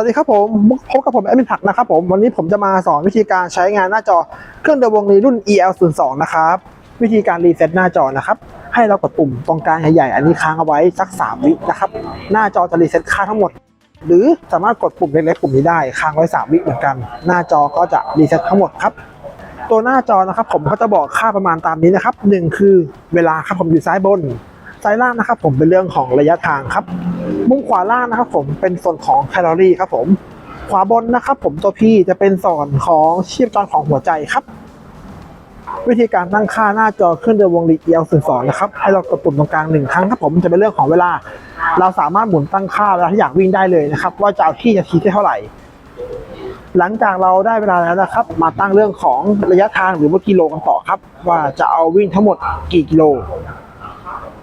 วัสดีครับผมพบกับผมแอดมินถักนะครับผมวันนี้ผมจะมาสอนวิธีการใช้งานหน้าจอเครื่องเดวงรีรุ่น EL02 นะครับวิธีการรีเซ็ตหน้าจอนะครับ ให้เรากดปุ่มตรงกลางใหญ่ๆอันนี้ค้างเอาไว้สัก 3 วินะครับ หน้าจอจะรีเซ็ตค่าทั้งหมด หรือสามารถกดปุ่มเล็กๆปุ่มนี้ได้ค้างไว้ 3 วิเหมือนกัน หน้าจอก็จะรีเซ็ตทั้งหมดครับตัวหน้าจอนะครับผมก็จะบอกค่าประมาณตามนี้นะครับหนึ่งคือเวลาครับผมอยู่ซ้ายบน ซ้ายล่างนะครับผมเป็นเรื่องของระยะทางครับ มุมขวาล่างนะครับผมเป็นส่วนของแคลอรี่ครับผม ขวาบนนะครับผมตัวพี่จะเป็นส่วนของชีพจรของหัวใจครับ วิธีการตั้งค่าหน้าจอเครื่องเดินวงรีเอลสื่อสอนนะครับ ให้เรากดปุ่มตรงกลางหนึ่งครั้งครับผมจะเป็นเรื่องของเวลา เราสามารถหมุนตั้งค่าเวลาที่อยากวิ่งได้เลยนะครับ ว่าจะเอาที่จะทีได้เท่าไหร่หลังจากเราได้เวลาแล้วนะครับ มาตั้งเรื่องของระยะทางหรือว่ากิโลกันต่อครับ ว่าจะเอาวิ่งทั้งหมดกี่กิโล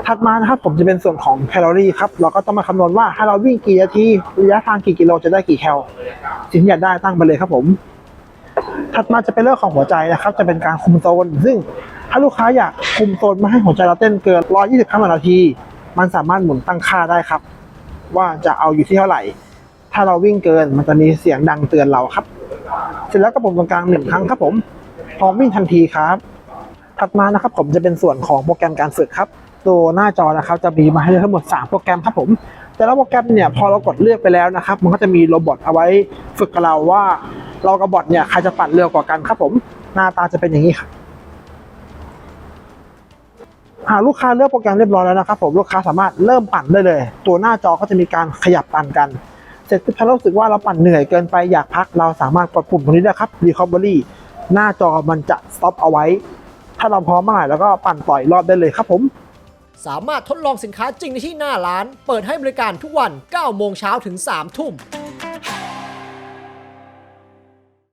ถัดมานะครับผมจะเป็นส่วนของแคลอรี่ครับเราก็ต้องมาคำนวณว่าถ้าเราวิ่งกี่นาทีระยะทางกี่กิโลจะได้กี่แคลสิ่งที่อยากได้ตั้งไปเลยครับผม ถัดมาจะเป็นเรื่องของหัวใจนะครับ จะเป็นการคุมโซนซึ่ง ถ้าลูกค้าอยากคุมโซนไม่ให้หัวใจเราเต้นเกิน 120 ครั้งต่อนาที มันสามารถหมุนตั้งค่าได้ครับ ว่าจะเอาอยู่ที่เท่าไหร่ ถ้าเราวิ่งเกินมันจะมีเสียงดังเตือนเราครับ เสร็จแล้วก็ปุ่มตรงกลางหนึ่งครั้งครับผมพร้อมวิ่งทันทีครับ ถัดมานะครับผมจะเป็นส่วนของโปรแกรมการฝึกครับ ตัวหน้าจอนะครับจะมีมาให้เลือกทั้งหมด 3 โปรแกรมครับผม แต่ละโปรแกรมเนี่ยพอเรากดเลือกไปแล้วนะครับ มันก็จะมีโรบอทเอาไว้ฝึกกับเราว่า เรากับบอทเนี่ยใครจะปั่นเร็วกว่ากันครับผม หน้าตาจะเป็นอย่างนี้ครับหากลูกค้าเลือกโปรแกรมเรียบร้อยแล้วนะครับผมลูกค้าสามารถเริ่มปั่นได้เลย ตัวหน้าจอก็จะมีการขยับปั่นกัน เสร็จถ้าเรารู้สึกว่าเราปั่นเหนื่อยเกินไปอยากพักเราสามารถกดปุ่มตรงนี้ได้ครับ recovery หน้าจอมันจะ stop เอาไว้ ถ้าเราพร้อมเมื่อไหร่แล้วก็ปั่นต่อยรอบได้เลยครับผม สามารถทดลองสินค้าจริงในที่หน้าร้าน เปิดให้บริการทุกวัน 9 โมงเช้าถึง 3 ทุ่ม